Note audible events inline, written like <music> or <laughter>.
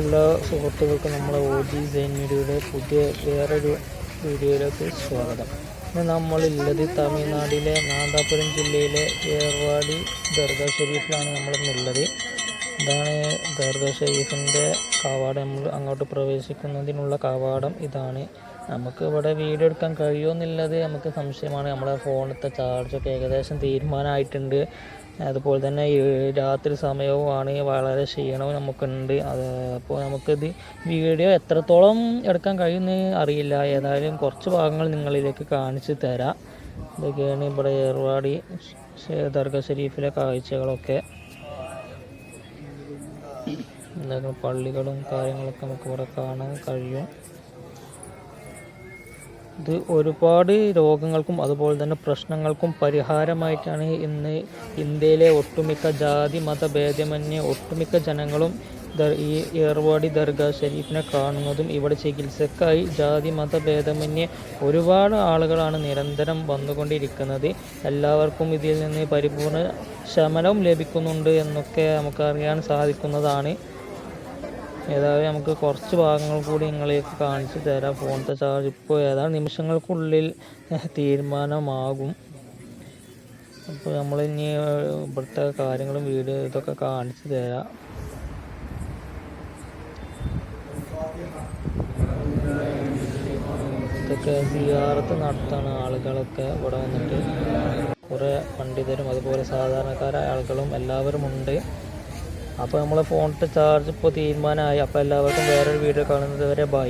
എല്ലാ സുഹൃത്തുക്കൾക്കും നമ്മളെ ഒ ജി സൈൻ മീഡിയയുടെ പുതിയ വേറൊരു വീഡിയോയിലേക്ക് സ്വാഗതം. ഇന്ന് നമ്മളുള്ളത് തമിഴ്നാടിലെ നാദാപുരം ജില്ലയിലെ ഏർവാടി ദർഗാ ഷെരീഫിലാണ് നമ്മളിന്നുള്ളത്. ഇതാണ് ദർഗ ഷെയ്ഫിന്റെ കവാടം. നമ്മൾ അങ്ങോട്ട് പ്രവേശിക്കുന്നതിനുള്ള കവാടം ഇതാണ്. നമുക്ക് ഇവിടെ വീഡിയോ എടുക്കാൻ കഴിയുമെന്നുള്ളത് നമുക്ക് സംശയമാണ്. നമ്മളെ ഫോണിലത്തെ ചാർജൊക്കെ ഏകദേശം തീരുമാനമായിട്ടുണ്ട്. അതുപോലെ തന്നെ രാത്രി സമയവുമാണ് വളരെ ക്ഷീണവും നമുക്കുണ്ട്. അത് അപ്പോൾ നമുക്കിത് വീഡിയോ എത്രത്തോളം എടുക്കാൻ കഴിയുമെന്ന് അറിയില്ല. ഏതായാലും കുറച്ച് ഭാഗങ്ങൾ നിങ്ങളിലേക്ക് കാണിച്ചു തരാം. ഇതൊക്കെയാണ് ഇവിടെ ഏർവാടി ദർഗ ഷെരീഫിലെ കാഴ്ചകളൊക്കെ. എന്തൊക്കെ പള്ളികളും കാര്യങ്ങളൊക്കെ നമുക്ക് ഇവിടെ കാണാൻ കഴിയും. ഇത് ഒരുപാട് രോഗങ്ങൾക്കും അതുപോലെ തന്നെ പ്രശ്നങ്ങൾക്കും പരിഹാരമായിട്ടാണ് ഇന്ന് ഇന്ത്യയിലെ ഒട്ടുമിക്ക ജാതി മത ഭേദമന്യേ ഒട്ടുമിക്ക ജനങ്ങളും ഈ ഏർവാടി ദർഗാ ഷരീഫിനെ കാണുന്നതും ഇവിടെ ചികിത്സക്കായി ജാതി മത ഭേദമന്യേ ഒരുപാട് ആളുകളാണ് നിരന്തരം വന്നുകൊണ്ടിരിക്കുന്നത്. എല്ലാവർക്കും ഇതിൽ നിന്ന് പരിപൂർണ ശമനവും ലഭിക്കുന്നുണ്ട് എന്നൊക്കെ നമുക്കറിയാൻ സാധിക്കുന്നതാണ്. ഏതായാലും നമുക്ക് കുറച്ച് ഭാഗങ്ങൾ കൂടി നിങ്ങളേക്ക് കാണിച്ചു തരാം. ഫോണത്തെ ചാർജ് ഇപ്പോൾ ഏതാണ്ട് നിമിഷങ്ങൾക്കുള്ളിൽ <laughs> തീരുമാനമാകും. അപ്പോൾ നമ്മൾ ഇനി ഇവിടുത്തെ കാര്യങ്ങളും വീഡിയോ ഇതൊക്കെ കാണിച്ചു തരാം. ഇതൊക്കെ സിയാറത്ത് നടത്താണ് ആളുകളൊക്കെ ഇവിടെ വന്നിട്ട്. കുറേ പണ്ഡിതരും അതുപോലെ സാധാരണക്കാരായ ആളുകളും എല്ലാവരും ഉണ്ട് അപ്പോൾ നമ്മളെ ഫോണിന്റെ ചാർജ് ഇപ്പോൾ തീരുമാനമായി. അപ്പോൾ എല്ലാവർക്കും വേറൊരു വീഡിയോ കാണുന്നത് വരെ ബൈ